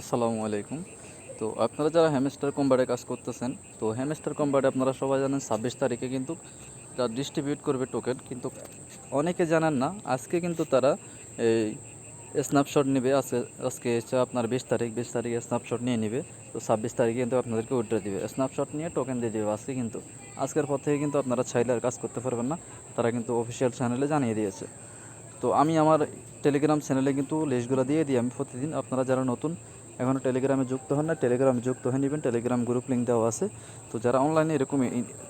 আসসালামু আলাইকুম। তো আপনারা যারা হ্যামস্টার কম্বাটে কাজ করতেছেন, তো হ্যামস্টার কম্বাটে আপনারা সবাই জানেন ছাব্বিশ তারিখে কিন্তু তারা ডিস্ট্রিবিউট করবে টোকেন কিন্তু অনেকে জানেন না, আজকে কিন্তু তারা এই স্ন্যাপশট নেবে, আজকে আজকে হচ্ছে আপনার বিশ তারিখ, বিশ তারিখে স্ন্যাপশট নিয়ে নেবে, তো ছাব্বিশ তারিখে কিন্তু আপনাদেরকে উইড্রো দিবে। স্ন্যাপশট নিয়ে টোকেন দিয়ে দেবে আজকে কিন্তু। আজকের পর থেকে কিন্তু আপনারা চাইলে আর কাজ করতে পারবেন না, তারা কিন্তু অফিসিয়াল চ্যানেলে জানিয়ে দিয়েছে। তো আমি আমার টেলিগ্রাম চ্যানেলে কিন্তু লিস্টগুলো দিয়ে দিই আমি প্রতিদিন। আপনারা যারা নতুন এখনও টেলিগ্রামে যুক্ত হন না। টেলিগ্রামে যুক্ত হয়ে নেবেন। টেলিগ্রাম গ্রুপ লিঙ্ক দেওয়া আছে। তো যারা অনলাইনে এরকম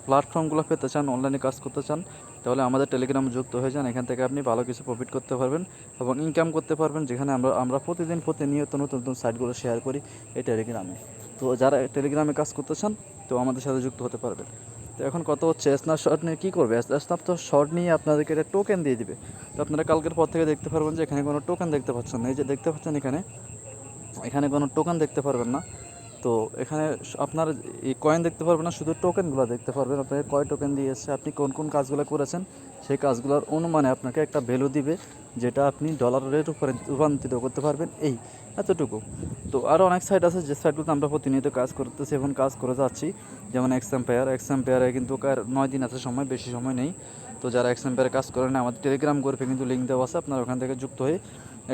প্ল্যাটফর্মগুলো পেতে চান অনলাইনে কাজ করতে চান, তাহলে আমাদের টেলিগ্রামে যুক্ত হয়ে যান। এখান থেকে আপনি ভালো কিছু প্রফিট করতে পারবেন এবং ইনকাম করতে পারবেন, যেখানে আমরা আমরা প্রতিদিন প্রতিনিয়ত নতুন নতুন সাইটগুলো শেয়ার করি এই টেলিগ্রামে তো যারা টেলিগ্রামে কাজ করতে চান, তো আমাদের সাথে যুক্ত হতে পারবেন। তো এখন কত হচ্ছে স্ন্যাপ শট নিয়ে কী করবে? স্ন্যাপ তো শর্ট নিয়ে আপনাদেরকে একটা টোকেন দিয়ে দিবে। তো আপনারা কালকের পর থেকে দেখতে পারবেন যে এখানে কোনো টোকেন দেখতে পাচ্ছেন না। এই যে দেখতে পাচ্ছেন এখানে এখানে কোনো টোকেন দেখতে পারবেন না। তো এখানে আপনার এই কয়েন দেখতে পারবেন না, শুধু টোকেনগুলো দেখতে পারবেন। আপনাকে কয় টোকেন দিয়েছে, আপনি কোন কোন কাজগুলো করেছেন, সেই কাজগুলোর অনুমানে আপনাকে একটা ভ্যালু দিবে, যেটা আপনি ডলারের উপরে রূপান্তরিত করতে পারবেন এই, এতটুকু। তো আরও অনেক সাইট আছে, যে সাইটগুলোতে আমরা প্রতিনিয়ত কাজ করতেছি এবং কাজ করে যাচ্ছি। যেমন এক্সাম্পায়ার এক্সাম্পায়ারে কিন্তু কার নয় দিন আছে সময়, বেশি সময় নেই। তো যারা এক্সাম্পায়ারে কাজ করেন আমাদের টেলিগ্রাম গ্রুপে কিন্তু লিঙ্ক দেওয়া আছে, আপনারা ওখান থেকে যুক্ত হয়ে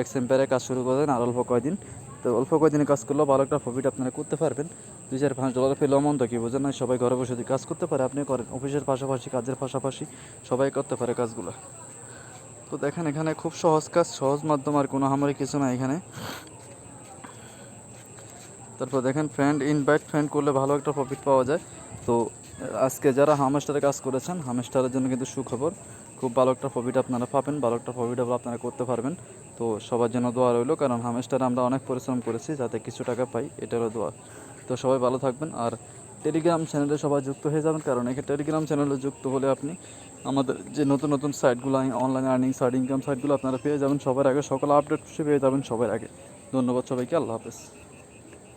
এক্সাম্পায়ারে কাজ শুরু করে দেন, আর অল্প কয়দিন তো অল্প কয়দিনে কাজ করলেও ভালো একটা প্রফিট আপনারা করতে পারবেন। দুই চার পাঁচ ডলার পেলেও মন্দ কি বোঝেন না, সবাই ঘরে বসে যদি কাজ করতে পারে আপনি করেন। অফিসের পাশাপাশি, কাজের পাশাপাশি সবাই করতে পারে কাজগুলো। তো দেখেন এখানে খুব সহজ কাজ, সহজ মাধ্যম আর কোনো হামারি কিছু না এখানে। তারপর দেখেন ফ্রেন্ড ইনভাইট ফ্রেন্ড করলে ভালো একটা প্রফিট পাওয়া যায়। তো আজকে যারা হামেস্টারে কাজ করেছেন, হামেস্টারের জন্য কিন্তু সুখবর। খুব ভালো একটা প্রফিট আপনারা পাবেন, ভালো একটা প্রফিটেবল আপনারা করতে পারবেন। তো সবার জন্য দোয়া রইল, কারণ হামেস্টারে আমরা অনেক পরিশ্রম করেছি যাতে কিছু টাকা পাই, এটারও দোয়া। তো সবাই ভালো থাকবেন, আর টেলিগ্রাম চ্যানেলে সবাই যুক্ত হয়ে যাবেন, কারণ এখানে টেলিগ্রাম চ্যানেলে যুক্ত হলে আপনি আমাদের যে নতুন নতুন সাইটগুলো অনলাইন আর্নিং সাইট ইনকাম সাইটগুলো আপনারা পেয়ে যাবেন সবার আগে, সকল আপডেট পেয়ে যাবেন সবার আগে। ধন্যবাদ সবাইকে, আল্লাহ হাফেজ।